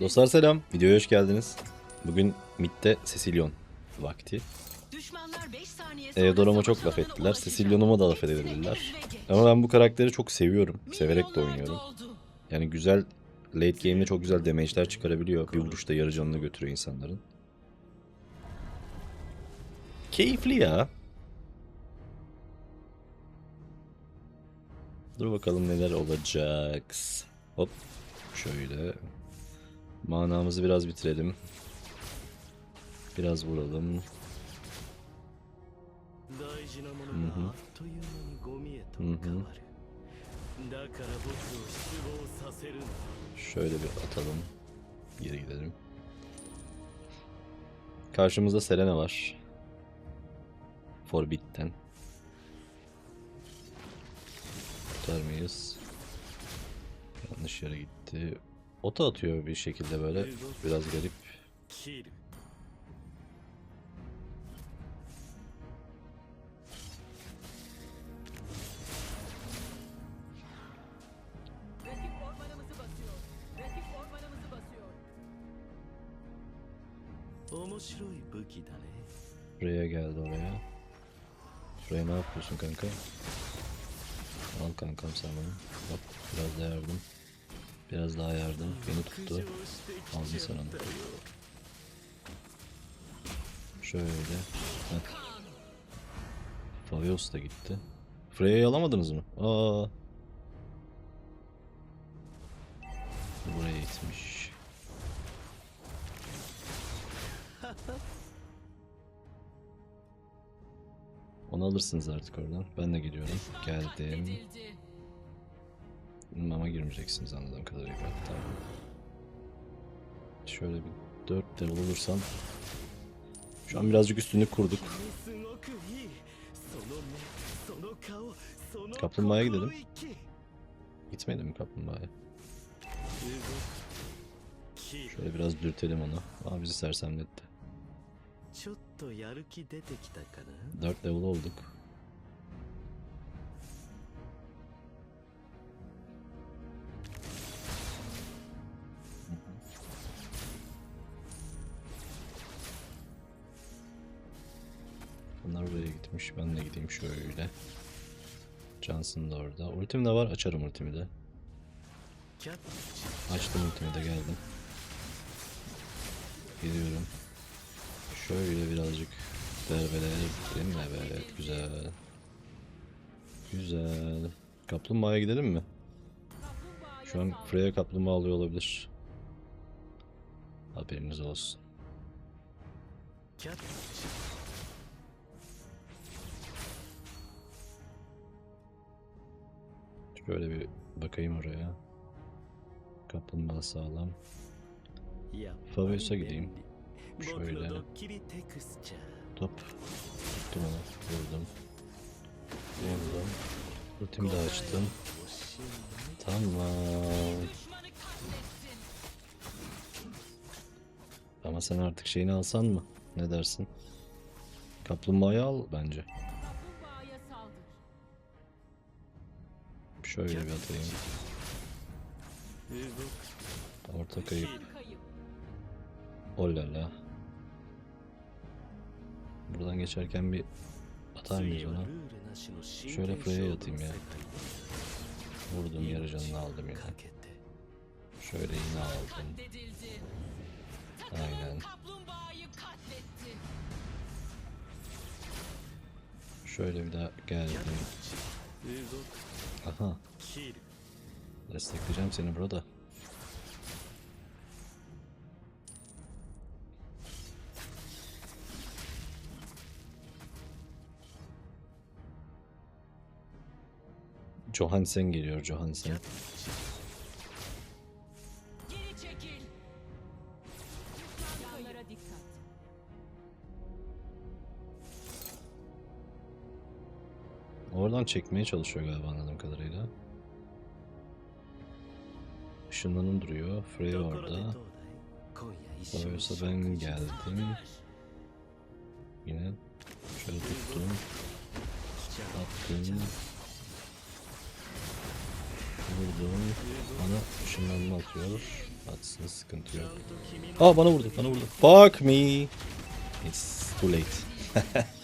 Dostlar selam. Videoya hoş geldiniz. Bugün midde Cecilion vakti. Düşmanlar 5 saniye sonra Eodorom'a çok laf ettiler. Cecilion'uma da laf edebilirler. Ama ben bu karakteri çok seviyorum. Severek de oynuyorum. Yani güzel late game'de çok güzel damage'ler çıkarabiliyor. Bir vuruşta yarı canını götürüyor insanların. Keyifli ya. Dur bakalım neler olacak. Hop. Şöyle. Manamızı biraz bitirelim. Biraz vuralım. Hı hı. Şöyle bir atalım. Geri gidelim. Karşımızda Selena var. Forbidden. Tutar mıyız? Yanlış yere gitti. Ota atıyor bir şekilde böyle. Biraz garip. Buraya geldi oraya. Buraya ne yapıyorsun kanka? Al kankam sen bana. Bak biraz da yardım. Biraz daha yardım. Beni tuttu. Aldım sana. Şöyle. Heh. Favios da gitti. Freya'yı alamadınız mı? Aa. Buraya gitmiş. Onu alırsınız artık oradan. Ben de gidiyorum. Geldim mama girmeyeceksiniz anladığım kadarıyla. Tamam. Şöyle bir 4 level olursam. Şu an birazcık üstünü kurduk. Kaplumbağa'ya gidelim. Gitmedi mi kaplumbağa'ya? Şöyle biraz dürtelim onu. Aa bizi sersemletti. 4 level olduk. şöyle. Johnson da orada. Ultim de var. Açarım ultimi de. Açtım ultimi de geldim. Gidiyorum. Şöyle birazcık derbeleye gidelim mi? Evet güzel. Güzel. Kaplumbağa'ya gidelim mi? Şu an Freya kaplumbağa alıyor olabilir. Haberiniz olsun. Şöyle bir bakayım oraya. Kaplumbağa sağlam. Favorisa gideyim. Şöyle. Top. Tuttum onu. Vurdum. Vurdum. Ultimi de açtım. Tamam. Ama sen artık şeyini alsan mı? Ne dersin? Kaplumbağayı al bence. Şöyle bir atayım. Orta kayıp. Olala. Buradan geçerken bir atar mıyız ona? Şöyle Freya atayım ya. Vurdum yarı canını aldım ya. Şöyle yine aldım. Aynen. Şöyle bir daha geldim. Aha. Destekleyeceğim seni burada. Johansen geliyor Johansen. Oradan çekmeye çalışıyor galiba anladığım kadarıyla. ışınlanım duruyor. Frey orada. Oysa ben geldim. Yine şöyle tuttum. Attım. Vurdum. Bana ışınlanma atıyor. Atsın sıkıntı yok. Aa bana vurdu bana vurdu. Fuck me. It's too late.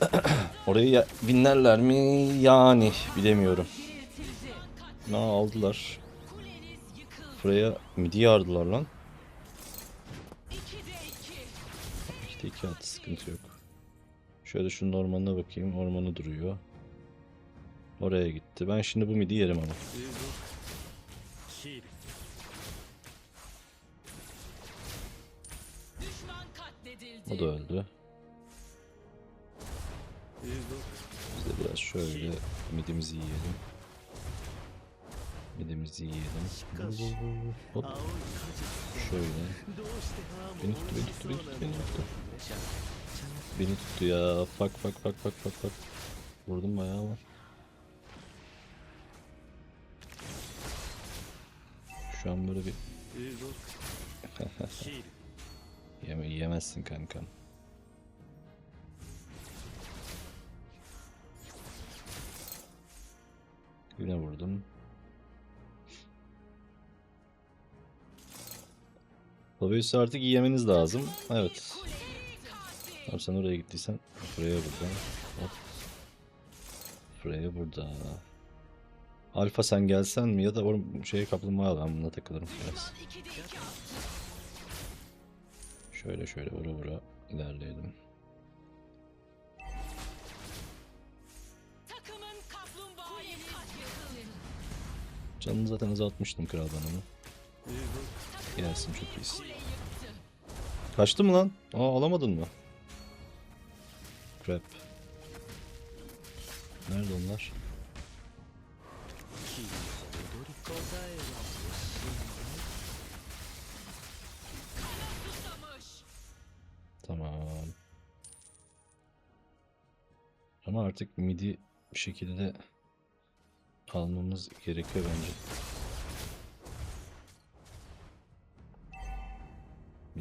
Orayı binlerler mi? Yani bilemiyorum. Ne aldılar. Buraya midi yardılar lan. 2'de 2 attı sıkıntı yok. Şöyle şunun ormanına bakayım. Ormanı duruyor. Oraya gitti. Ben şimdi bu midi yerim ama. O da öldü. Biz de biraz şöyle midimizi yiyelim. Midimizi yiyelim. Hop. Şöyle. Beni tuttu, beni tuttu, beni tuttu, beni tuttu. Beni tuttu ya. Fak fak fak fak fak fak. Vurdum bayağı ama. Şu an böyle bir... Yeme yemezsin kankam. Güne vurdum. Fabius'u artık yemeniz lazım. Evet. Abi sen oraya gittiysen buraya burada. Hop. Buraya burada. Alfa sen gelsen mi ya da or şeye kaplumbağa ben bununla takılırım biraz. Düşman 2'de 2 attı. Şöyle şöyle vura vura ilerleyelim. Canını zaten azaltmıştım kral ben onu. Gelsin çok iyisin. Kaçtı mı lan? Aa alamadın mı? Crap. Nerede onlar? Tamam. Ama artık midi bir şekilde almamız gerekiyor bence.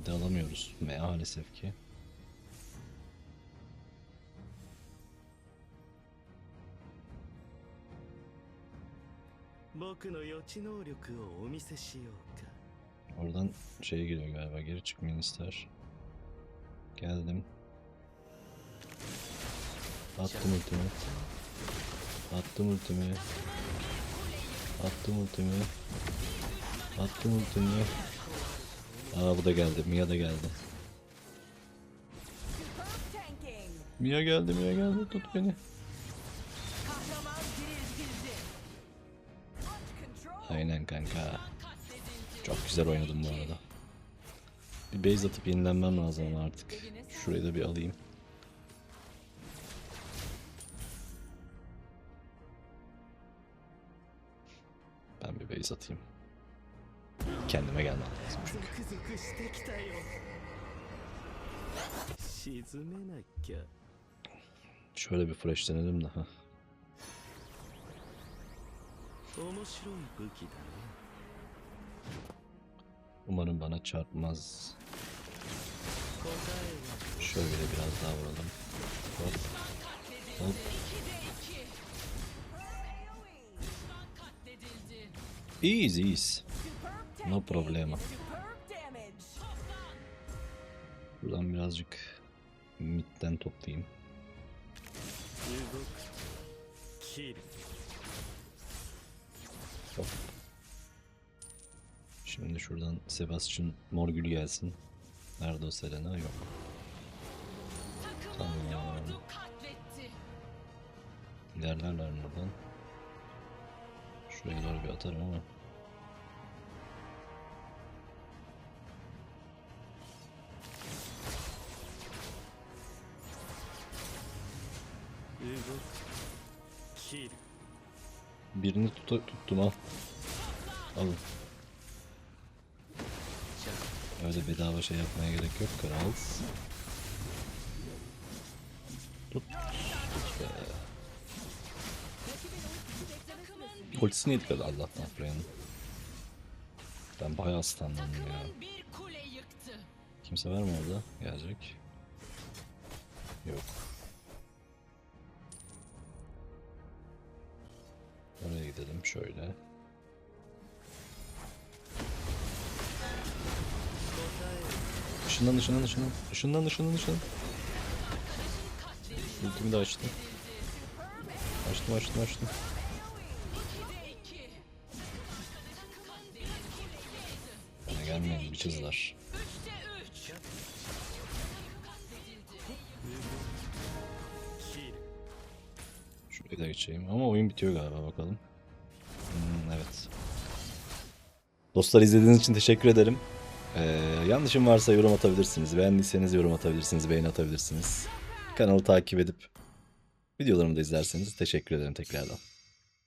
de alamıyoruz maalesef ki. Oradan şey geliyor galiba geri çıkmayın ister. Geldim. Attım ultimi. Attım ultimi. Attım ultimi. Attım ultimi. Aa bu da geldi. Mia da geldi. Mia geldi, Mia geldi. Tut beni. Aynen kanka. Çok güzel oynadım bu arada. Bir base atıp yenilenmem lazım artık. Şurayı da bir alayım. Ben bir base atayım kendime gelmem lazım çünkü. Şöyle bir fresh denedim daha. Umarım bana çarpmaz. Şöyle biraz daha vuralım. Hop. Hop. İyiyiz iyiyiz. No problema. Buradan birazcık midden toplayayım. Hop. Şimdi şuradan Sebastian Morgül gelsin. Nerede o Selena? Yok. Tamam. İlerlerler buradan. Şuraya doğru bir atarım ama. Birini tuta- tuttum al. Alın. Öyle bedava şey yapmaya gerek yok kral. Tut. Tut be. Ultisini yedik Allah'tan Freyan'ın. Ben bayağı standlandım ya. Kimse var mı orada? Gelecek. Yok. Şöyle. Işından ışından ışından. Işından ışından ışından. Ultimi de açtım. Açtım açtım açtım. Bana gelmeyin ル Şuraya da geçeyim ama oyun bitiyor galiba bakalım. Dostlar izlediğiniz için teşekkür ederim. Ee, yanlışım varsa yorum atabilirsiniz. Beğendiyseniz yorum atabilirsiniz, beğeni atabilirsiniz. Kanalı takip edip videolarımı da izlerseniz teşekkür ederim tekrardan.